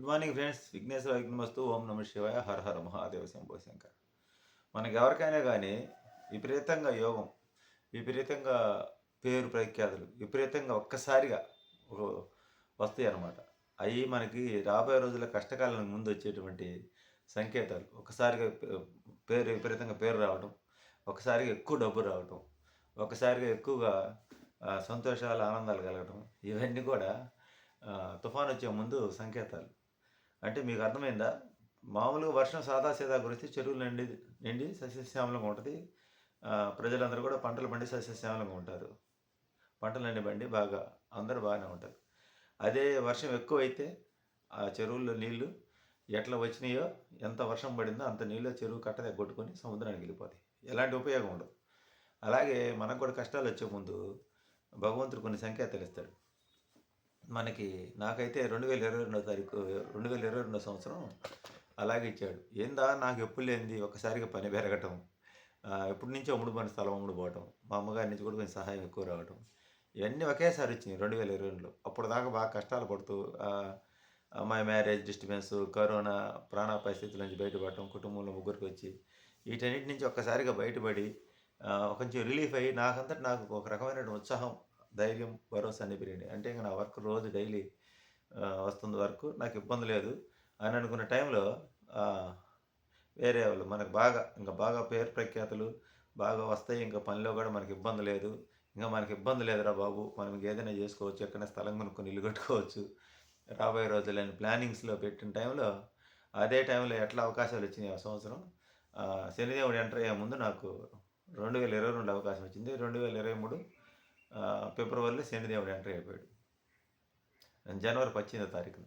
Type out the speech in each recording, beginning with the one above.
Good morning friends విఘ్నేశ్వర విఘ్నమస్తు ఓం నమ శివాయ హర హర మహాదేవ శంభో శంకర్ మనకి ఎవరికైనా కానీ విపరీతంగా యోగం విపరీతంగా పేరు ప్రఖ్యాతులు విపరీతంగా ఒక్కసారిగా వస్తాయి అన్నమాట అవి మనకి రాబోయే రోజుల కష్టకాలం ముందు వచ్చేటువంటి సంకేతాలు. ఒకసారిగా పేరు విపరీతంగా పేరు రావడం ఒకసారిగా ఎక్కువ డబ్బు రావడం ఒకసారిగా ఎక్కువగా సంతోషాలు ఆనందాలు కలగడం ఇవన్నీ కూడా తుఫాన్ వచ్చే ముందు సంకేతాలు. అంటే మీకు అర్థమైందా? మామూలుగా వర్షం సాదా సీదా కురిస్తే చెరువులు నిండి నిండి సస్యశ్యామలంగా ఉంటుంది. ప్రజలందరూ కూడా పంటలు పండి సస్యశ్యామలంగా ఉంటారు. పంటలు నిండి బండి బాగా అందరూ బాగానే ఉంటారు. అదే వర్షం ఎక్కువైతే ఆ చెరువుల్లో నీళ్ళు ఎట్లా వచ్చినాయో ఎంత వర్షం పడిందో అంత నీళ్ళు చెరువు కట్టదే కొట్టుకొని సముద్రానికి వెళ్ళిపోతాయి. ఎలాంటి ఉపయోగం ఉండదు. అలాగే మనకు కూడా కష్టాలు వచ్చే ముందు భగవంతుడు కొన్ని సంకేతాలు ఇస్తాడు. మనకి నాకైతే రెండు వేల ఇరవై రెండో తారీఖు రెండు వేల ఇరవై రెండో సంవత్సరం అలాగే ఇచ్చాడు. ఏందా? నాకు ఎప్పుడు లేనిది? ఒకసారిగా పని పెరగటం ఆ, ఎప్పటి నుంచో అమ్ముడు పని స్థలం అమ్ముడు పోవటం మా అమ్మగారి నుంచి కూడా కొంచెం సహాయం ఎక్కువ రావటం ఇవన్నీ ఒకేసారి వచ్చినాయి రెండు వేల ఇరవై రెండులో. అప్పుడు దాకా బాగా కష్టాలు పడుతూ మై అమ్మాయి మ్యారేజ్ డిస్టర్బెన్స్ కరోనా ప్రాణ పరిస్థితుల నుంచి బయటపడటం కుటుంబంలో ముగ్గురికి వచ్చి వీటన్నిటి నుంచి ఒక్కసారిగా బయటపడి కొంచెం రిలీఫ్ అయ్యి నాకంతటి నాకు ఒక రకమైన ఉత్సాహం ధైర్యం భరోసా అని పెరిగినాయి అంటే ఇంకా నా వర్క్ రోజు డైలీ వస్తుంది వర్క్ నాకు ఇబ్బంది లేదు. అని అనుకున్న టైంలో వేరే వాళ్ళు మనకు బాగా ఇంకా బాగా పేరు ప్రఖ్యాతులు బాగా వస్తాయి ఇంకా పనిలో కూడా మనకి ఇబ్బంది లేదు. ఇంకా మనకి ఇబ్బంది లేదురా బాబు మనం ఏదైనా చేసుకోవచ్చు ఎక్కడైనా స్థలం కొనుక్కొని ఇల్లు కట్టుకోవచ్చు. రాబోయే రోజులని ప్లానింగ్స్లో పెట్టిన టైంలో అదే టైంలో ఎట్లా అవకాశాలు వచ్చినాయి ఆ సంవత్సరం? శనిదేవుడు ఎంటర్ అయ్యే ముందు నాకు రెండు వేల ఇరవై రెండు అవకాశం వచ్చింది. రెండు వేల ఇరవై మూడు ఫిబ్రవరిలో శనిదేవుడు ఎంటర్ అయిపోయాడు. జనవరి పద్దెనిమిదో తారీఖున.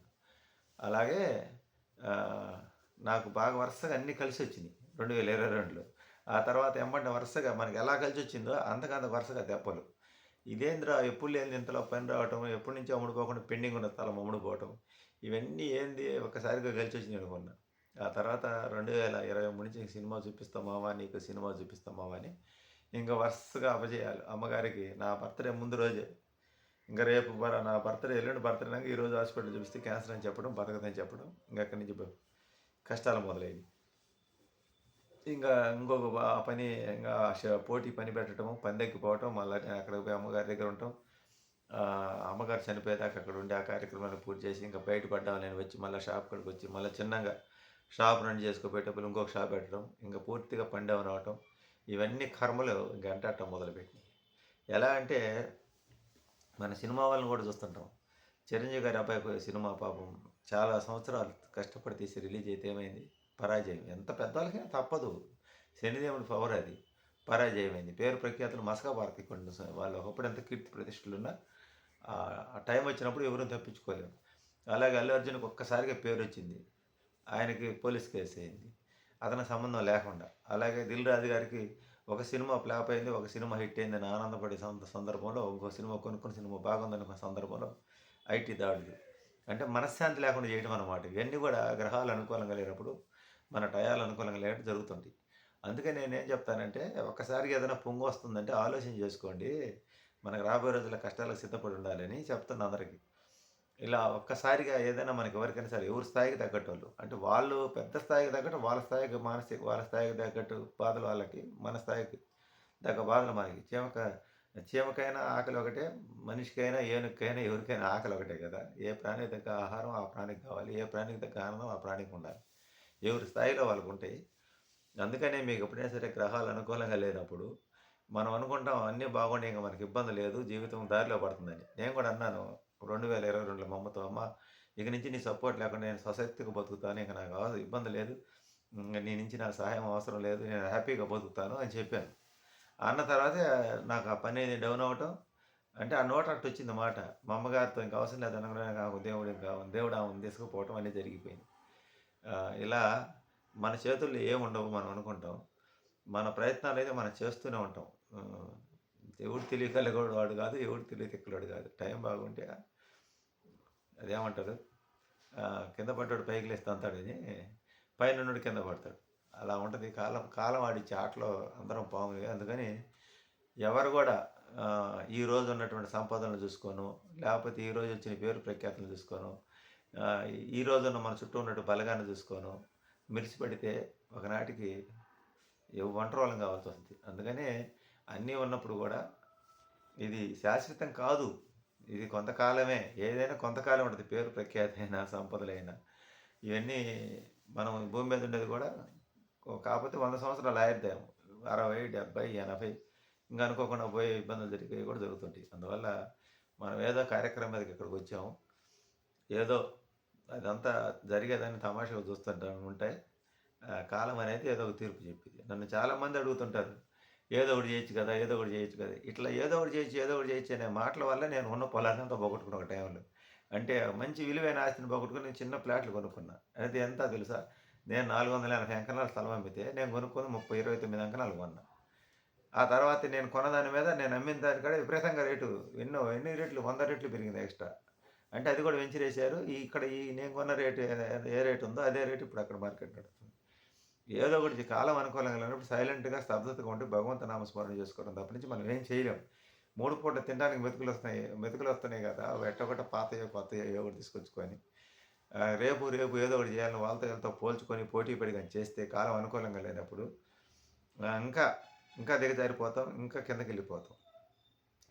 అలాగే నాకు బాగా వరుసగా అన్నీ కలిసి వచ్చినాయి. రెండు వేల ఇరవై రెండులో. ఆ తర్వాత ఎంబంటే వరుసగా మనకి ఎలా కలిసి వచ్చిందో అంతకంత వరుసగా దెబ్బలు. ఇదేంద్రా ఎప్పుడు లేని ఇంతలో పని రావటం ఎప్పటి నుంచో అమ్ముడుకోకుండా పెండింగ్ ఉన్న స్థలం అమ్ముడుపోవటం ఇవన్నీ ఏంది ఒక్కసారిగా కలిసి వచ్చినాయి అనుకున్నా. ఆ తర్వాత రెండు వేల ఇరవై మూడు నుంచి సినిమా చూపిస్తామావా నీకు సినిమా చూపిస్తామావా అని ఇంకా వరుసగా అపజేయాలి. అమ్మగారికి నా బర్త్డే ముందు రోజే. ఇంకా రేపు బర నా బర్త్డే ఎల్లుండి బర్త్డే ఈరోజు ఈ రోజు హాస్పిటల్ చూపిస్తే క్యాన్సర్ అని చెప్పడం బతకదని చెప్పడం ఇంకా అక్కడి నుంచి కష్టాలు మొదలైనవి ఇంకా ఇంకొక పని ఇంకా పోటీ పని పెట్టడం పని మళ్ళీ అక్కడ పోయి అమ్మగారి దగ్గర ఉండటం అమ్మగారు చనిపోయేదాకా అక్కడ ఉండి ఆ కార్యక్రమాన్ని పూర్తి చేసి ఇంకా బయటపడ్డాం నేను వచ్చి మళ్ళీ షాప్ కాడికి వచ్చి మళ్ళీ చిన్నగా షాప్ రన్ చేసుకోపోయేటప్పుడు ఇంకొక షాప్ పెట్టడం ఇంకా పూర్తిగా పండవ రావటం. ఇవన్నీ కర్మలు గంటాటం మొదలుపెట్టినాయి ఎలా అంటే మన సినిమా వాళ్ళని కూడా చూస్తుంటాం. చిరంజీవి గారి అబ్బాయి సినిమా పాపం చాలా సంవత్సరాలు కష్టపడి తీసి రిలీజ్ అయితే ఏమైంది? పరాజయం. ఎంత పెద్దవాళ్ళకైనా తప్పదు. శనిదేవుడి పవర్ అది. పరాజయమైంది పేరు ప్రఖ్యాతులు మసకా భారతి కొన్ని వాళ్ళు ఒకప్పుడు ఎంత కీర్తి ప్రతిష్టలున్నా ఆ టైం వచ్చినప్పుడు ఎవరూ తప్పించుకోలేము అలాగే అల్లు అర్జున్కి ఒక్కసారిగా పేరు వచ్చింది. ఆయనకి పోలీస్ కేసు అయింది. అతని సంబంధం లేకుండా. అలాగే దిల్ రాజు గారికి ఒక సినిమా ఫ్లాప్ అయింది ఒక సినిమా హిట్ అయింది ఆనందపడే సంద- సందర్భంలో ఇంకో సినిమా కొనుక్కున్న సినిమా బాగుందనుకున్న సందర్భంలో ఐటీ దాడులు. అంటే మనశ్శాంతి లేకుండా చేయడం అనమాట ఇవన్నీ కూడా గ్రహాలు అనుకూలంగా లేనప్పుడు మన టయాలు అనుకూలంగా లేనట్టు జరుగుతుంది అందుకే నేనేం చెప్తానంటే ఒక్కసారిగా ఏదైనా పొంగు వస్తుందంటే ఆలోచన చేసుకోండి. మనకు రాబోయే రోజుల కష్టాలకు సిద్ధపడి ఉండాలని చెప్తాను అందరికీ. ఇలా ఒక్కసారిగా ఏదైనా మనకి ఎవరికైనా సరే ఎవరి స్థాయికి తగ్గట్టు వాళ్ళు అంటే వాళ్ళు పెద్ద స్థాయికి తగ్గట్టు వాళ్ళ స్థాయికి మానసిక వాళ్ళ స్థాయికి తగ్గట్టు బాధలు వాళ్ళకి మన స్థాయికి తగ్గ బాధలు మనకి. చీమక చీమకైనా ఆకలి ఒకటే మనిషికైనా ఏనుకైనా ఎవరికైనా ఆకలి ఒకటే కదా. ఏ ప్రాణికి తగ్గ ఆహారం ఆ ప్రాణికి కావాలి ఏ ప్రాణికి తగ్గ ఆనందం ఆ ప్రాణికి ఉండాలి. ఎవరి స్థాయిలో వాళ్ళకు ఉంటాయి. అందుకనే మీకు ఎప్పుడైనా సరే గ్రహాలు అనుకూలంగా లేనప్పుడు మనం అనుకుంటాం అన్నీ బాగుండే ఇంకా మనకి ఇబ్బంది లేదు జీవితం దారిలో పడుతుందని. నేను కూడా అన్నాను రెండు వేల ఇరవై రెండులో మా అమ్మతో అమ్మ ఇక నుంచి నీ సపోర్ట్ లేకుండా నేను స్వశక్తిగా బతుకుతాను. ఇంకా నాకు అవసరం ఇబ్బంది లేదు. నీ నుంచి నాకు సహాయం అవసరం లేదు నేను హ్యాపీగా బతుకుతాను అని చెప్పాను. అన్న తర్వాతే నాకు ఆ పని అనేది డౌన్ అవ్వటం అంటే ఆ నోట అట్టు వచ్చింది మాట. మా అమ్మగారితో ఇంకా అవసరం లేదు అనగానే నాకు దేవుడు ఇంకా దేవుడు ఆమె తీసుకుపోవటం అనేది జరిగిపోయింది ఇలా మన చేతుల్లో ఏముండవు మనం అనుకుంటాం. మన ప్రయత్నాలు అయితే మనం చేస్తూనే ఉంటాం. ఆ, ఎవడు తెలియగలగోడు వాడు కాదు ఎవడు తెలియతిక్కలోడు కాదు. టైం బాగుంటే అదేమంటారు? కింద పడ్డాడు పైకి లేస్తే అంతాడు అని పైన ఉన్నోడు కింద పడతాడు. అలా ఉంటుంది. కాలం కాలం ఆడిచ్చే ఆటలో అందరం పాము అందుకని ఎవరు కూడా ఈ రోజు ఉన్నటువంటి సంపాదనలు చూసుకోను లేకపోతే ఈ రోజు వచ్చిన పేరు ప్రఖ్యాతలు చూసుకోను ఈ రోజున మన చుట్టూ ఉన్నట్టు బలగాన్ని చూసుకోను, మిర్చి పడితే ఒకనాటికి ఎవ్ కావాల్సి వస్తుంది. అందుకనే అన్నీ ఉన్నప్పుడు కూడా ఇది శాశ్వతం కాదు. ఇది కొంతకాలమే. ఏదైనా కొంతకాలం ఉంటుంది పేరు ప్రఖ్యాతైన, సంపదలైనా. ఇవన్నీ మనం భూమి మీద ఉండేది కూడా కాకపోతే వంద సంవత్సరాలు ఆయుర్దాయం. 60, 70, 80 ఇంక అనుకోకుండా పోయే ఇబ్బందులు జరిగేవి కూడా జరుగుతుంటాయి. అందువల్ల మనం ఏదో కార్యక్రమం మీదకి ఇక్కడికొచ్చాము. ఏదో అదంతా జరిగేదాన్ని తమాషాగా చూస్తుంటా ఉంటాయి కాలం అనేది ఏదో ఒక తీర్పు చెప్పింది నన్ను చాలామంది అడుగుతుంటారు. ఏదో ఒకటి చేయొచ్చు కదా! ఏదో ఒకటి చేయొచ్చు కదా! ఇట్లా ఏదో ఒకటి చేయొచ్చు, ఏదో ఒకటి చేయొచ్చు అనే మాటల వల్ల నేను ఉన్న పొలాన్నంతా పోగొట్టుకున్న ఒక టైంలో. అంటే మంచి విలువైన ఆస్తిని పోగొట్టుకుని నేను చిన్న ప్లాట్లు కొనుక్కున్నా. అది ఎంత తెలుసా? నేను 480 ఎకరాల స్థలం అమ్మితే నేను కొనుక్కుంది 30, 29 ఎకరాలు కొన్నా. ఆ తర్వాత నేను కొన్నదాని మీద నేను అమ్మిన దానికాడ విపరీతంగా రేటు ఎన్నో ఎన్ని రేట్లు వంద రేట్లు పెరిగింది ఎక్స్‌ట్రా. అంటే అది కూడా వెంచరేశారు. ఈ ఇక్కడ ఈ నేను కొన్న రేటు ఏ ఏ ఉందో అదే రేటు ఇప్పుడు అక్కడ మార్కెట్ నడుస్తుంది. ఏదో ఒకటి కాలం అనుకూలంగా లేనప్పుడు సైలెంట్‌గా స్తబ్దతగా ఉంటే భగవంతు నామస్మరణ చేసుకోవడం తప్ప నుంచి మనం ఏం చేయలేం. మూడు పూట తినడానికి మెతుకులు వస్తున్నాయి మెతుకులు వస్తున్నాయి కదా! అవి పాతయో, కొత్తయో ఏదో ఒకటి తీసుకొచ్చుకొని రేపు రేపు ఏదో ఒకటి చేయాలని వాళ్ళతో వీళ్ళతో పోల్చుకొని పోటీ పడి కానీ చేస్తే కాలం అనుకూలంగా లేనప్పుడు ఇంకా ఇంకా దిగజారిపోతాం. ఇంకా కిందకి వెళ్ళిపోతాం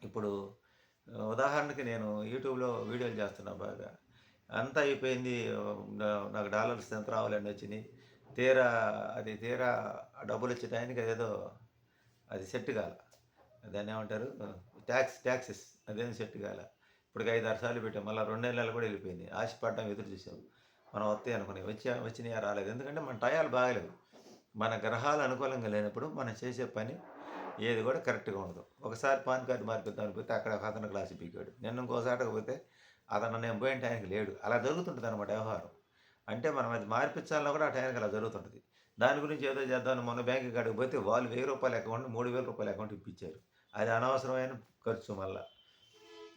ఇప్పుడు ఉదాహరణకి నేను యూట్యూబ్‌లో వీడియోలు చేస్తున్నా బాగా. అంతా అయిపోయింది. నాకు డాలర్స్ ఎంత రావాలని వచ్చినాయి తీరా అది తీరా డబ్బులు వచ్చే టయానికి అదేదో అది సెట్ కాల. దాన్ని ఏమంటారు ట్యాక్స్ టాక్సెస్ అదేం సెట్ కాల. ఇప్పటికి 5, 6 సార్లు పెట్టాం. మళ్ళీ రెండు నెలలు కూడా వెళ్ళిపోయింది. ఆశపడ్డాం, ఎదురు చూసాం. మనం వస్తాయి అనుకున్నాయి. వచ్చా వచ్చినాయా? రాలేదు. ఎందుకంటే మన టయాలు బాగలేవు మన గ్రహాలు అనుకూలంగా లేనప్పుడు మనం చేసే పని ఏది కూడా కరెక్ట్‌గా ఉండదు. ఒకసారి పాన్ కార్డు మార్పిద్దామని పోతే అక్కడ ఒక అతను క్లాస్ పీకాడు. నిన్న ఇంకోసారి పోతే అతను నేను పోయిన టైంకి లేడు. అలా జరుగుతుంటదనమాట వ్యవహారం. అంటే మనం అది మార్పించాలన్నా కూడా ఆ టైంకి అలా జరుగుతుంటుంది దాని గురించి ఏదో చేద్దామని మొన్న బ్యాంక్ కాడికి పోతే వాళ్ళు వెయ్యి రూపాయల అకౌంట్ మూడు వేల రూపాయల అకౌంట్ ఇప్పించారు. అది అనవసరమైన ఖర్చు మళ్ళా.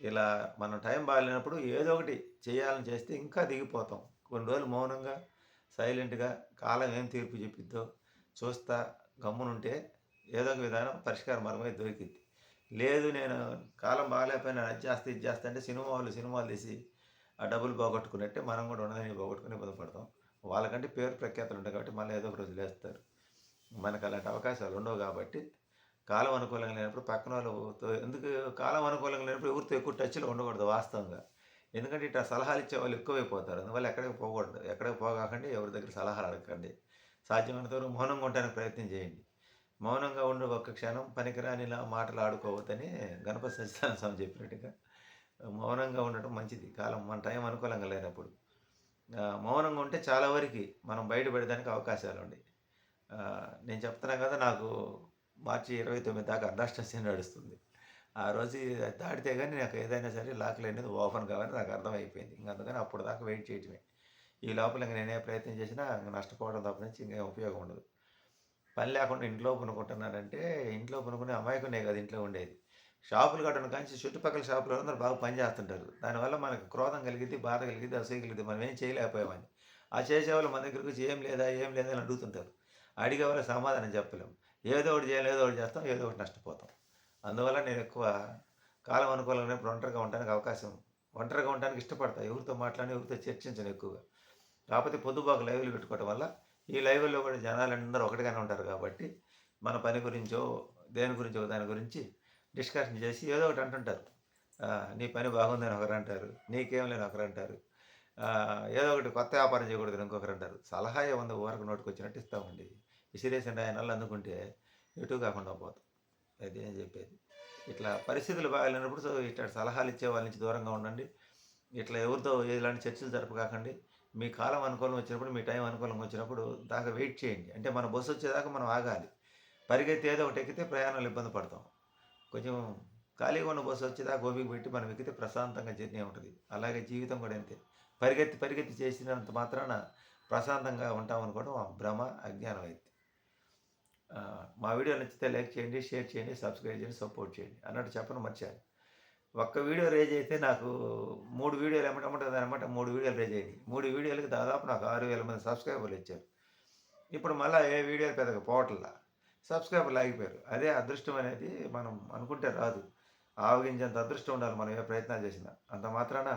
ఇలా మనం టైం బాగాలేనప్పుడు ఏదో ఒకటి చేయాలని చేస్తే ఇంకా దిగిపోతాం. కొన్ని రోజులు మౌనంగా, సైలెంట్‌గా కాలం ఏం తీర్పు చెప్పిద్దో చూస్తా గమ్మునుంటే ఏదో ఒక విధానం పరిష్కార మార్గం దొరికింది లేదు నేను కాలం బాగాలేకపోయినా అది చేస్తే ఇది చేస్తా అంటే సినిమా వాళ్ళు సినిమాలు తీసి ఆ డబ్బులు పోగొట్టుకున్నట్టే మనం కూడా ఉన్నదాన్ని పోగొట్టుకునే ఇబ్బంది పడతాం. వాళ్ళకంటే పేరు ప్రఖ్యాతలు ఉంటాయి కాబట్టి మళ్ళీ ఏదో ఒక రోజు లేస్తారు. మనకు అలాంటి అవకాశాలు ఉండవు కాబట్టి కాలం అనుకూలంగా లేనప్పుడు పక్కన వాళ్ళు ఎందుకు కాలం అనుకూలంగా లేనప్పుడు ఎవరితో ఎక్కువ టచ్‌లో ఉండకూడదు వాస్తవంగా. ఎందుకంటే ఇట్లా సలహాలు ఇచ్చేవాళ్ళు ఎక్కువైపోతారు. అందువల్ల ఎక్కడికి పోకూడదు. ఎక్కడికి పోగాకండి ఎవరి దగ్గర సలహాలు అడగకండి. సాధ్యమైనంత వరకు మౌనంగా ఉండడానికి ప్రయత్నం చేయండి. మౌనంగా ఉండి ఒక్క క్షణం పనికిరాని మాటలు ఆడుకోవద్దని గణపతి సత్యనారాయణ స్వామి చెప్పినట్టుగా మౌనంగా ఉండటం మంచిది. కాలం మన టైం అనుకూలంగా లేనప్పుడు. మౌనంగా ఉంటే చాలా వరకి మనం బయటపడడానికి అవకాశాలు ఉన్నాయి నేను చెప్తున్నా కదా! నాకు మార్చి 29 దాకా అర్ధాష్టమి నడుస్తుంది. ఆ రోజు దాటితే కానీ నాకు ఏదైనా సరే లాక్‌లనేది ఓపెన్ కావాలని నాకు అర్థమైపోయింది. ఇంక అందుకని అప్పుడు దాకా వెయిట్ చేయటమే. ఈ లోపల ఇంక నేనే ప్రయత్నం చేసినా ఇంక నష్టపోవడం తప్ప నుంచి ఇంకా ఉపయోగం ఉండదు. పని లేకుండా ఇంట్లో పనుకుంటున్నానంటే ఇంట్లో పనుకునే అమాయకునే కాదు ఇంట్లో ఉండేది. షాపులు కట్టడం కానీ చుట్టుపక్కల షాపులో అందరూ బాగా పనిచేస్తుంటారు దానివల్ల మనకు క్రోధం కలిగింది బాధ కలిగింది అసూయ కలిగింది మనం ఏం చేయలేకపోయామని. ఆ చేసేవాళ్ళు మన దగ్గర వచ్చి ఏం లేదా? ఏం లేదా? అని అడుగుతుంటారు. అడిగే వాళ్ళ సమాధానం చెప్పలేం. ఏదో ఒకటి చేయాలి, ఏదో ఒకటి చేస్తాం, ఏదో ఒకటి నష్టపోతాం. అందువల్ల నేను ఎక్కువ కాలం అనుకోవాలనేప్పుడు ఒంటరిగా ఉండడానికి అవకాశం ఒంటరిగా ఉండడానికి ఇష్టపడతాను ఎవరితో మాట్లాడి ఎవరితో చర్చించను ఎక్కువగా. కాకపోతే పొద్దుబాకు లైవ్‌లు పెట్టుకోవడం వల్ల ఈ లైవ్లో కూడా జనాలందరూ ఒకటిగానే ఉంటారు కాబట్టి మన పని గురించో, దేని గురించో దాని గురించి డిస్కషన్ చేసి ఏదో ఒకటి అంటుంటారు. నీ పని బాగుందని ఒకరు అంటారు నీకేం లేని ఒకరు అంటారు ఏదో ఒకటి కొత్త వ్యాపారం చేయకూడదని ఇంకొకరంటారు. సలహా ఏముంది నోటికి వచ్చినట్టు ఇస్తామండి. విసిరేసిన రాయనల్లా అందుకుంటే ఎటు కాకుండా పోతాం. అది నేను చెప్పేది. ఇట్లా పరిస్థితులు బాగాలేనప్పుడు సో సలహాలు ఇచ్చే వాళ్ళ నుంచి దూరంగా ఉండండి. ఇట్లా ఎవరితో ఇలాంటి చర్చలు జరపకాకండి. మీ కాలం అనుకూలం వచ్చినప్పుడు, మీ టైం అనుకూలంగా వచ్చినప్పుడు దాకా వెయిట్ చేయండి. అంటే మన బస్సు వచ్చేదాకా మనం ఆగాలి. పరిగెత్తి ఏదో ఒకటి ఎక్కితే ప్రయాణాలు ఇబ్బంది పడతాం. కొంచెం ఖాళీగా ఉన్న బస్సు వచ్చేదాకా గోపికి పెట్టి మనం ఎక్కితే ప్రశాంతంగా జర్నీ ఉంటుంది అలాగే జీవితం కూడా అంతే. పరిగెత్తి పరిగెత్తి చేసినంత మాత్రాన ప్రశాంతంగా ఉంటామనుకోవడం భ్రమ, అజ్ఞానం అయింది మా వీడియో నచ్చితే లైక్ చేయండి, షేర్ చేయండి, సబ్స్క్రైబ్ చేయండి, సపోర్ట్ చేయండి. అన్నట్టు చెప్పడం మర్చాను. ఒక్క వీడియో రేజ్ అయితే నాకు మూడు వీడియోలు ఎమ్మటెమ్మటే అదనమాట 3 వీడియోలు రేజ్ అయినాయి. 3 వీడియోలకి దాదాపు నాకు ఆరు వేల మంది సబ్స్క్రైబర్లు ఇచ్చారు. ఇప్పుడు మళ్ళీ ఏ వీడియోలు పెద్దగా పోవట్లా. సబ్స్క్రైబర్లు ఆగిపోయారు. అదే అదృష్టం అనేది మనం అనుకుంటే రాదు. ఆవగించేంత అదృష్టం ఉండాలి మనం ఏ ప్రయత్నాలు చేసినా. అంత మాత్రాన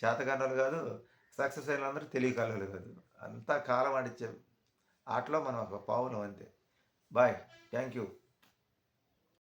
చేతకానోళ్ళు కాదు, సక్సెస్ అయిన అందరూ తెలియకాలలు కాదు అంతా కాలం ఆడిచ్చే ఆటలో మనం ఒక పావులం అంతే బాయ్ థ్యాంక్ యూ